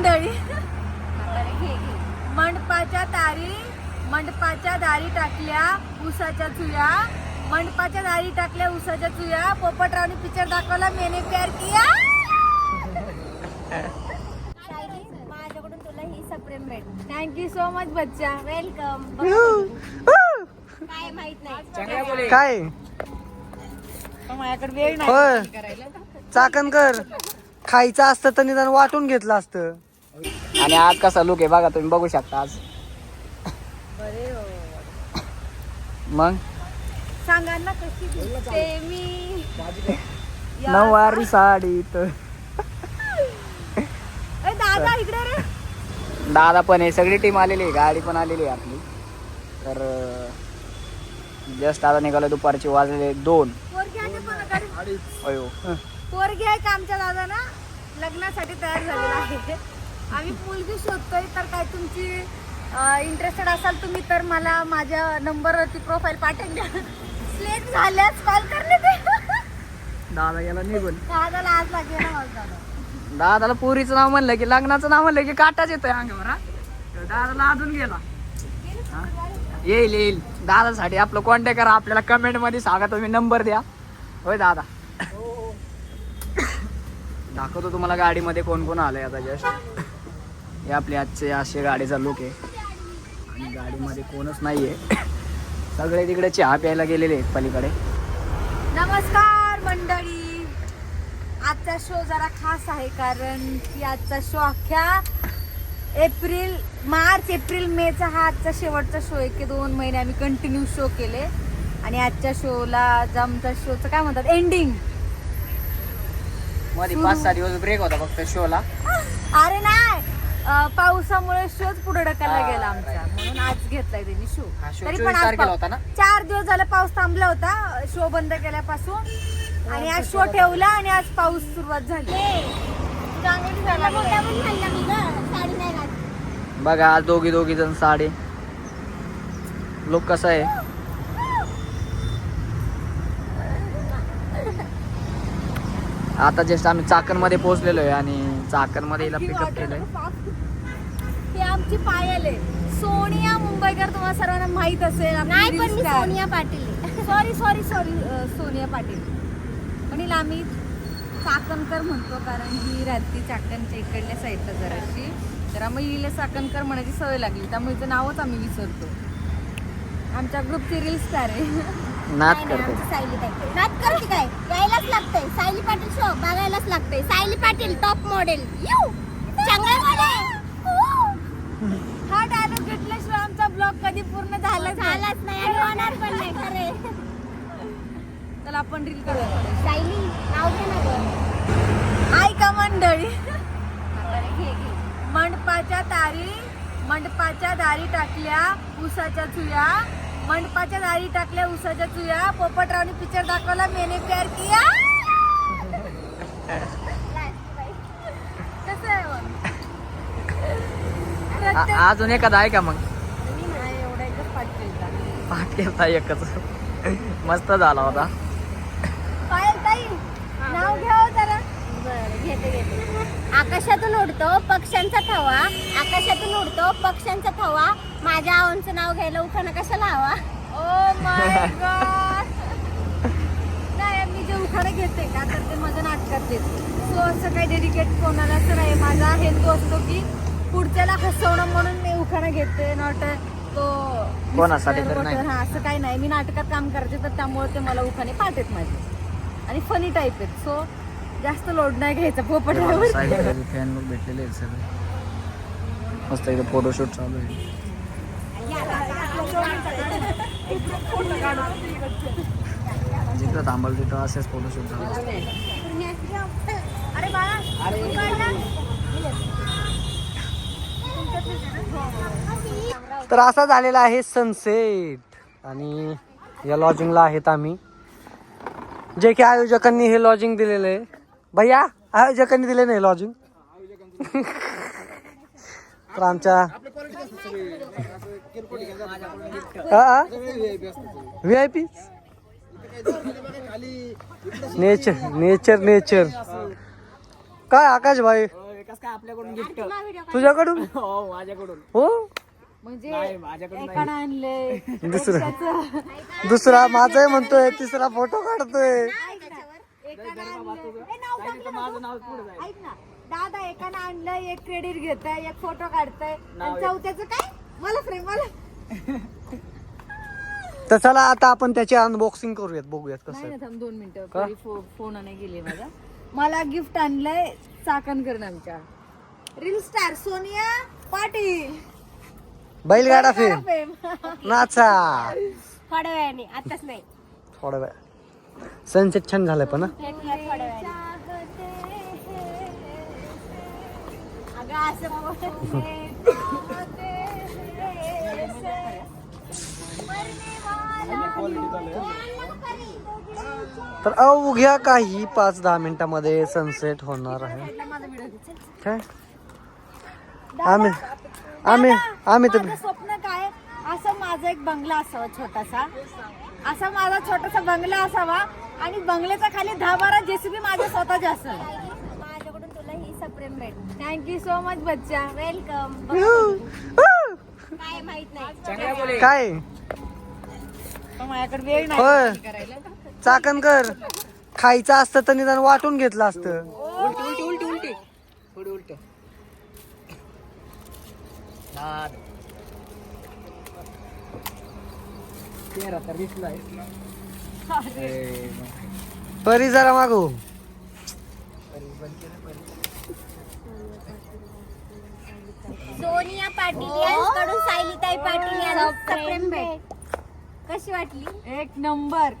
मंडळी. मंडपाच्या दारी मंडपाच्या दारी टाकल्या उसाच्या चुया. मंडपाच्या दारी टाकल्या उसाच्या चुया. पोपटरावनी पिक्चर दाखवला मेने प्यार किया. माझ्याकडून तुला ही सप्रेम भेट थँक्यू सो मच बच्चा. वेलकम काय माहीत नाही. काय माझ्याकडे वेळ होय. चाकणकर खायचं असतं तर निदान वाटून घेतलं असतं. आणि आज कसा लुक आहे बघा तुम्ही बघू शकता आज. मग? सांगा ना कशी दिसते मी. या- नऊवारी साडी तर. ए, दादा इकडे रे. दादा पण आहे सगळी टीम आलेली आहे गाडी पण आलेली आहे आपली. तर जस्ट आता निघालो दुपारची वाजले दोन. पोरगी आहे का कोणाकडे? अयो. पोरगी आहे का आमच्या दादा ना लग्नासाठी तयार झालेला आहे. आम्ही मुलगी शोधतोय तर काय तुमची इंटरेस्टेड असाल तुम्ही तर मला माझ्या नंबरवरती प्रोफाईल पाठवून द्या. सिलेक्ट झाल्यास कॉल करणे ते. दादा गेला निघून. दादाला आज लागेल दादाला पुरीचं नाव म्हणलं की लग्नाचं नाव म्हणलं की काटाच येतोय अंगावर हा? दादाला अजून गेला? येईल येईल. दादासाठी आपलं कॉन्टॅक्ट करा आपल्याला कमेंटमध्ये सांगा तुम्ही नंबर द्या. होय दादा. दाखवतो तुम्हाला गाडीमध्ये कोण कोण आलंय आता जस्ट हे आपले आजचे असे गाडीचा लुक आहे. आणि गाडीमध्ये कोणच नाहीये. सगळे तिकडे चहा प्यायला गेलेले आहेत पलीकडे. नमस्कार मंडळी. आजचा शो जरा खास आहे कारण की आजचा शो अख्ख्या एप्रिल मार्च एप्रिल मेचा हा आजचा शेवटचा शो आहे. की दोन महिने आम्ही कंटिन्यू शो केले. आणि आजच्या शोला आमच्या शोचं काय म्हणतात? एंडिंगमध्ये पाच सहा दिवस ब्रेक होता फक्त शोला अरे नाही. पावसामुळे शोच पुढे ढकलला हा, गेला आमचा. म्हणून आज घेतलाय त्यांनी शो. हा, तरी 24 पण आज तारखेला पाव- होता ना? चार दिवस झाला पाऊस थांबला होता. शो बंद केल्यापासून. आणि आज शो ठेवला आणि आज पाऊस सुरुवात झाली. बघा आज दोघी दोघी जण साडे. लोक कसं आहे? आता जस्ट आम्ही चाकणमध्ये पोहोचलेलो आहे आणि चाकणमध्ये हिला पिकअप केलंय. हे आमची पायल आहे. सोनिया मुंबईकर तुम्हाला सर्वांना माहीत असेल नाही पण मी सोनिया पाटील आहे. Sorry sorry sorry Sonia Patil. पण हिला आम्ही चाकणकर म्हणतो कारण ही राहते चाकणच्या इकडल्या साईडला जराशी. तर आम्ही हिला चाकणकर म्हणायची सवय लागली त्यामुळे हिचं नावच आम्ही विसरतो. आमच्या ग्रुपची रील स्टार आहे. नाच नाही, नाही, करते. आमची सायली ताई. नाच करते काय? यायलाच लागतंय. सायली पाटील शो बघायलाच लागतंय. Sayali Patil top model you चांगला हा डायलॉग घेतल्याशिवाय आमचा ब्लॉग कधी पूर्ण झाला झालाच नाही आणि होणार पण नाही खरे. तर आपण रील करूया सायली नाव घे ना गं. ऐका मंडळी. बरं, घे, घे. मंडपाच्या दारी मंडपाच्या दारी टाकल्या उसाच्या चुया. मंडपाच्या दारी टाकल्या उसाच्या चुया. पोपटरावनी पिक्चर दाखवला मेने प्यार किया कसं आहे मग? आ- अजून एखादा आहे का मग? नाही, एवढा एकच पाठ केलता. एकच. मस्त झाला होता. पायल ताई नाव घ्या जरा. बरं, घेते घेते. आकाशातून उडतो पक्ष्यांचा थवा. आकाशातून उडतो पक्ष्यांचा थवा. माझ्या आवांचं नाव घ्यायला उखाणं कशाला हवा? Oh my god. नाही मी जे उखाणे घेते का तर ते माझ्या नाटकात येते. सो असं काही डेडिकेट कोणाला असं नाही. माझा हेतू असतो की पुढच्याला हसवणं म्हणून मी उखाणं घेते नॉट तो कोणासाठी तर whatever. नाही. हा असं काही नाही. मी नाटकात काम करते तर त्यामुळे ते मला उखाणे पाठेत माझे. आणि फनी टाईप आहेत. सो जास्त लोड नाही घ्यायचा पोपटावर. फॅन लोक भेटलेले आहेत सगळे. मस्त इथं फोटोशूट चालू आहे. जिथं थांबल तिथं असेच फोटोशूट चालू. अरे बाळा तर असा झालेला आहे सनसेट. आणि या लॉजिंगला आहेत आम्ही. जे की आयोजकांनी हे लॉजिंग दिलेलं आहे. भैया आयोजकांनी दिले नाही लॉजिंग? तर आमच्या V I P nature nature nature काय आकाश भाई? तुझ्याकडून? हो माझ्याकडून. हो? म्हणजे नाही माझ्याकडून नाही. एकानं आणले दुसरं. दुसरा माझाही म्हणतोय तिसरा फोटो काढतोय. सांगितलं माझं नाव पुढे जाईल. ऐक ना. दादा एकानं आणलं एक क्रेडिट घेतय एक फोटो काढतय. नाव आणि चौथ्याचं काय? मला फ्रेम मला. तर चला आता आपण त्याची अनबॉक्सिंग करूयात बघूयात कसं नाही आहे. ना थांब दोन मिनिटं. का? परी फो- फोन नाही गेले माझा. मला गिफ्ट आणलंय चाकणकरण आमच्या. Reel star Sonia Patil. बैलगाडा फेम. नाचा. थोड्या वेळाने आताच नाही. थोडा वेळ. सनसेट छान झालाय पण हा. भेटूया थोड्या वेळाने. अगं असं बोल. तर अवघ्या काही पाच दहा मिनिटामध्ये सनसेट होणार आहे. काय? आम्ही आम्ही आम्ही तर माझं स्वप्न काय? असं माझा एक बंगला असावा छोटासा. असा माझा छोटासा बंगला असावा आणि बंगल्याच्या खाली दहा बारा जेसीबी माझ्या स्वतःच्या असेल. माझ्याकडून तुला ही सप्रेम भेट. थँक्यू सो मच बच्चा. वेलकम काय माहीत नाही. काय? पण माझ्याकडे वेळ होय. नाही करायला चाकणकर खायचं असतं तर निदान वाटून घेतलं असतं उलटी उलटी उलटी उलटी थोडी उलट दाद तेरा तर दिसलाय परी जरा मागू. सोनिया पाटील यांकडून सायलीताई पाटील यांना सप्रेम भेट. कशी वाटली? एक नंबर.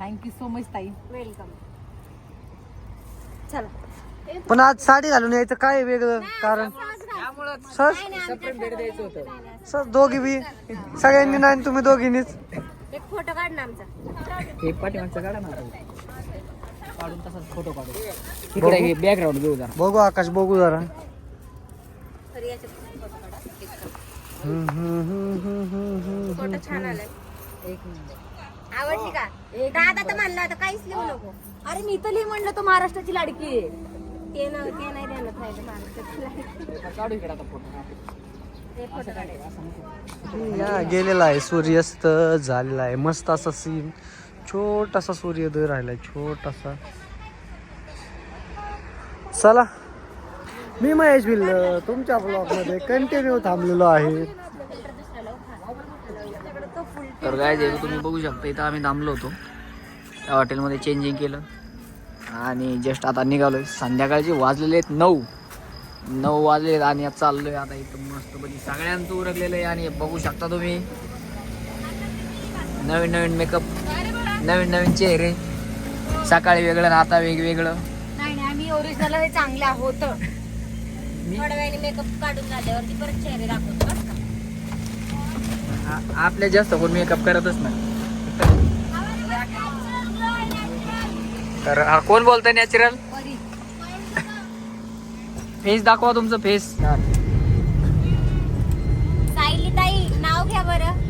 थँक्यू सो मच ताई. वेलकम चला. पण आज साडी घालून यायचं काय वेगळं कारण? सर? सप्रेम भेट द्यायचं होतं. सर दोघी बी. सगळ्यांनी नाही तुम्ही दोघींनीच. एक फोटो काढ ना आमचा. हे पाठीमागचा काढा ना आता. काढून तसाच फोटो काढू. इकडे बॅकग्राऊंड घेऊ जरा. बघू आकाश बघू जरा. फोटो छान आलाय. आवडली का? दादा तर म्हणला होता काहीच लिहू नको. अरे मी तर लिहि म्हणलं तो महाराष्ट्राची लाडकी आहे. ते ना ते नाही देणार राहिलं महाराष्ट्रातला काढू इकडे आता फोटो ते फोटो काढायचा या गेलेला आहे सूर्यास्त झालेला आहे. मस्त असा सीन छोटासा सूर्योदय राहिलाय छोटासा. चला. मी महेश भिल्ल तुमच्या ब्लॉगमध्ये कंटिन्यू थांबलेलो आहे. तर काय तुम्ही बघू शकता इथं आम्ही थांबलो होतो. त्या हॉटेलमध्ये चेंजिंग केलं. आणि जस्ट आता निघालोय. संध्याकाळचे वाजलेले आहेत नऊ. नऊ वाजले आहेत आणि आता चाललोय आता इथं मस्तपैकी. सगळ्यांचं उरकलेलं आहे आणि बघू शकता तुम्ही. नवीन नवीन मेकअप नवीन नवीन चेहरे. सकाळी वेगळं आणि आता वेगवेगळं. नाही नाही आम्ही ओरिजिनल हे चांगले आहोत. थोड्या वेळाने मेकअप काढून झाल्यावरती परत चेहरे दाखवतो बरं का? आ- आपल्या जास्त कोण मेकअप करतच नाही. तर हा, कोण बोलतोय नॅचरल फेस दाखवा तुमचं फेस सायलीताई नाव घ्या बरं.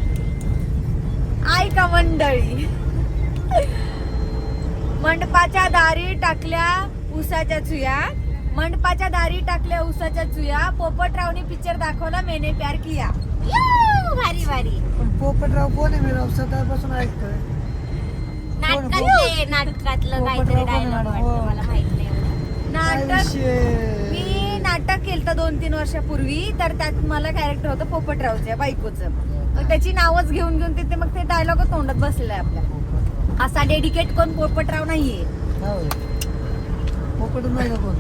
ऐका मंडळी? मंडपाच्या दारी टाकल्या उसाच्या चुया. मंडपाच्या दारी टाकल्या उसाच्या चुया. पोपटरावनी पिक्चर दाखवला मेने प्यार किया. यू, भारी भारी. पोपटराव कोण आहे? मी राव सकाळपासून ऐकतोय. नाटकातले नाटकातलं काहीतरी पोपटराव कोण डायलॉग आहे? वाटतं मला माहीत नाही एवढं. नाटक मी नाटक केलं दोन तीन वर्षापूर्वी तर त्यात मला कॅरेक्टर होतं पोपटरावच्या बायकोचं. मग त्याची नावच घेऊन घेऊन तिथे मग ते डायलॉग तोंडात बसलेला आहे आपल्या. असा डेडिकेट कोण पोपटराव नाहीये. पोपट नाही कोण?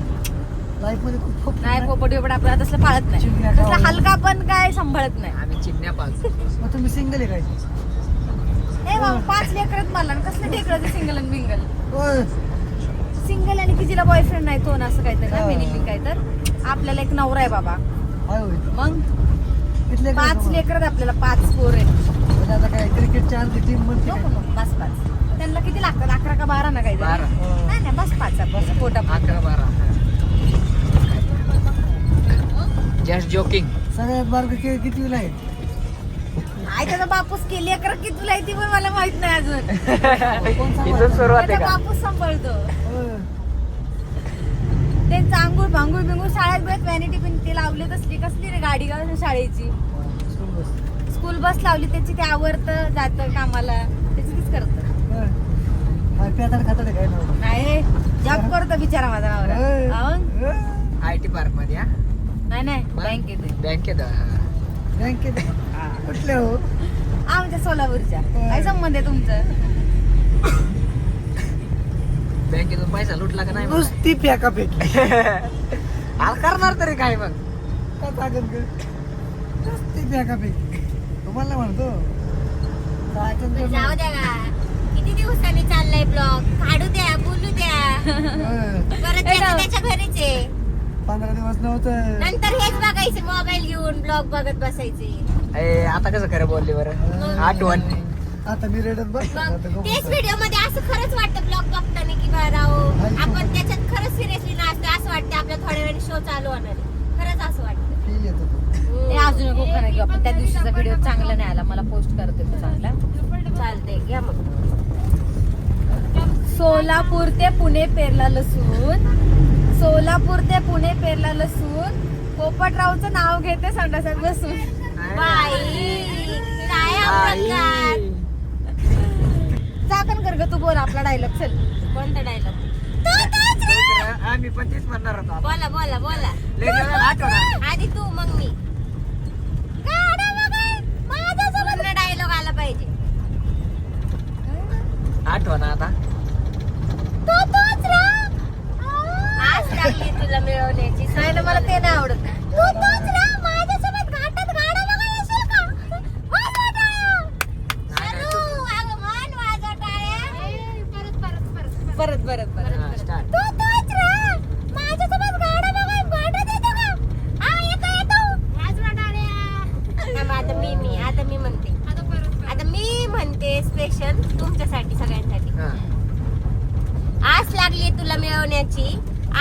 पोपट नाही पोपट बिपट आपल्याला तसलं पाळत नाही. तसला. हलका पण काय सांभाळत नाही. आम्ही चिमण्या मग तुम्ही सिंगल आहे काय? ए बाबा पाच लेकरच मला. कसलं ढेकळाचं सिंगल आणि बिंगल होय. सिंगल आणि की जिला बॉयफ्रेंड नाही तो ना असं काहीतरी ना हा. मिनिंग काय तर आपल्याला एक नवरा आहे बाबा. हाय होय. मग? कितले काय पाच? लेकरच आपल्याला पाच पोर आहेत. म्हणजे आता काय क्रिकेटच्या अर्धी टीम म्हणते नको काय? नको बस पाच त्यांना किती लागतात? अकरा का बारा ना काही बारा. नाही नाही बस पाच बस पोटा अकरा बारा जस्ट जोकिंग सगळ्यात बारक किती आहे? आई त्याचा बापूस केली अकरा किती तुला ती पण मला माहीत नाही अजून? इथून सुरुवात आहे त्याचा का? बापूस सांभाळतो. त्यांचं आंघोळ भांगूळ बिंगूळ शाळेत बेत व्हॅनिटी पण ते लावले तसली कसली रे गाडी गा शाळेची. School bus. लावली त्याची ते आवरतं जातं कामाला. त्याची तीच करत. नाही जॉब करतो बिचारा माझा नवरा. अहो. आय टी पार्कमध्ये हा? नाही नाही बँकेत आहे. बँकेत हा. कुठले हो? आमच्या सोलापूरच्या. काय संबंध आहे तुमचं? बँकेतून पैसा लुटला का नाही मग? नुसती फेका फेकी हा, करणार तरी काय मग? काय सांगत ग? नुसती फेका फेकी तुम्हाला म्हणतो सांगत ग जाऊ द्या का किती दिवसांनी चाललाय ब्लॉग काढू द्या बोलू द्या मग. परत त्याच्या त्याच्या घरीच आहे पंधरा दिवस नव्हतं. नंतर हेच बघायचे मोबाईल घेऊन ब्लॉग बघत बसायचे. ए, आता कसं खरं बोलली बरं? आठवण. आता मी रेडत बस मग तेच व्हिडिओमध्ये असं खरंच वाटतं ब्लॉग बघताना की बा राव आपण त्याच्यात खरंच सिरियसली नसतो असं वाटतं आपल्या थोड्या वेळाने शो चालू होणार आहे. खरंच असं वाटतं. हे अजून नको खरं घेऊ आपण त्या दिवशीचा व्हिडिओ चांगला नाही आला. मला पोस्ट करते तो चांगला. चालतंय घ्या मग. सोलापूर ते पुणे पेरला लसूण. सोलापूर ते पुणे पेरला लसूण. पोपटरावचं नाव घेते संडासात अपघात चाकण कर ग तू बोल आपला डायलॉग चल. कोणता डायलॉग आम्ही पण तेच म्हणणार होतो. बोला बोला बोला. आधी तू मग मी माझ्यासोबत डायलॉग आला पाहिजे आठवण आता तो तोच राह. आस लागली तुला मिळवण्याची नाही ना मला ते नाही आवडत तू तोच राह. माझ्यासोबत घाटात गाडा बघायला येशील का? वाजवा टाळ्या. सरू, अगं म्हण वाजवा टाळ्या. परत परत परत हा, start. तू तोच राह. माझ्यासोबत गाडा बघायला पाठवत येतो का? हा, येतो, येतो. थांब, आता मी मी आता मी म्हणते आता मी म्हणते स्पेशल तुमच्यासाठी सगळ्यांसाठी हा. आस लागली तुला मिळवण्याची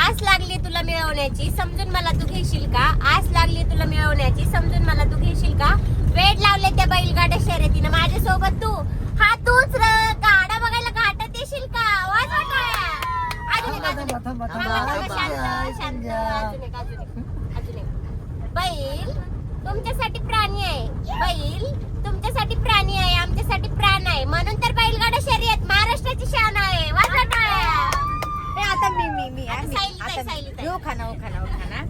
आस लागली तुला मिळवण्याची समजून मला तू घेशील का? आस लागली तुला मिळवण्याची समजून मला तू घेशील का? वेड लावले त्या बैलगाड्या शर्यतीनं माझ्यासोबत तू. हा तूच गाडा बघायला घाटात येशील का. थांबा, शांत शांत अजून एक अजून एक अजून एक. बैल तुमच्यासाठी प्राणी आहे. बैल तुमच्यासाठी प्राणी आहे आमच्यासाठी प्राण आहे. म्हणून तर बैलगाडा शर्यत महाराष्ट्राची शान आहे. टाळ्या. हे आता मी मी मी आता मी. आता. मी. हो खाना हो खाना हो खाना.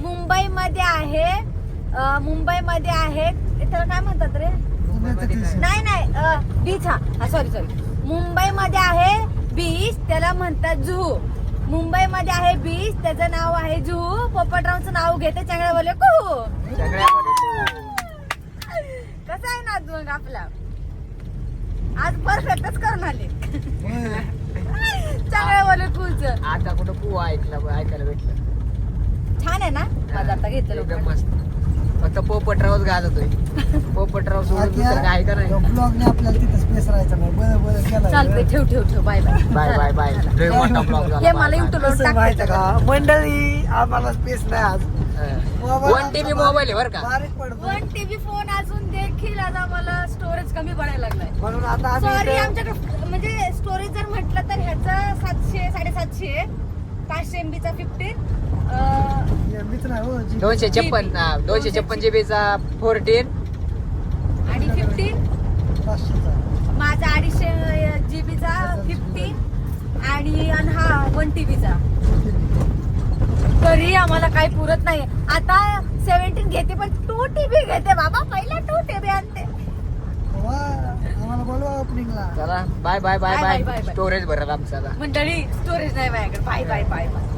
मुंबईमध्ये आहे अं, मुंबईमध्ये आहे ते त्याला काय म्हणतात रे? नाही नाही बीच हा. सॉरी सॉरी मुंबईमध्ये आहे बीच त्याला म्हणतात जुहू मुंबईमध्ये आहे बीच त्याचं नाव आहे जुहू पोपटरावचं नाव घेते चांगल्या बोले कुहू. कसं आहे ना मग आपला? आज परफेक्टच करून आले. चांगल्या बोले आता कुठं पू ऐकलं ऐकायला भेटलं. छान आहे ना? आता घेतलं एकदम. मस्त. फक्त पोपटरावच गाजतोय. पोपटराव सोडून दुसरं काय का नाही. ब्लॉगने आपल्याला तिथं स्पेस राहायचं नाही. बरं बरं केलं चालतंय ठेव ठेव ठेव. Bye bye bye bye bye लय मोठा ब्लॉग हे मला कसं माहिती आहे टाकायचं का मंडळी आम्हाला स्पेस नाही आज. वन टीबी मोबाईल आहे बरं का? बारीक पडतो वन टीव्ही फोन अजून देखील आता मला स्टोरेज कमी पडायला लागलाय. म्हणून आता आम्ही सॉरी इथं- आमच्याकडे म्हणजे स्टोरेज जर म्हटलं तर ह्याचा सातशे साडेसातशे आहे. पाचशे फिफ्टीन नाही हो जी- दोनशे छप्पन दोनशे छप्पन जीबीचा फोर्टीन आणि फिफ्टीन. माझा अडीचशे जीबीचा फिफ्टीन आणि आणि हा वन टीव्हीचा तरी आम्हाला काही पुरत नाही. आता सेव्हन्टीन घेते पण टू टीव्ही घेते बाबा. पहिला टू टीव्ही आणते. आम्हाला बोलवा ओपनिंगला चला bye bye bye bye. Storage भरत आमचं आता. मंडळी स्टोरेज नाही माझ्याकडे. Bye bye bye bye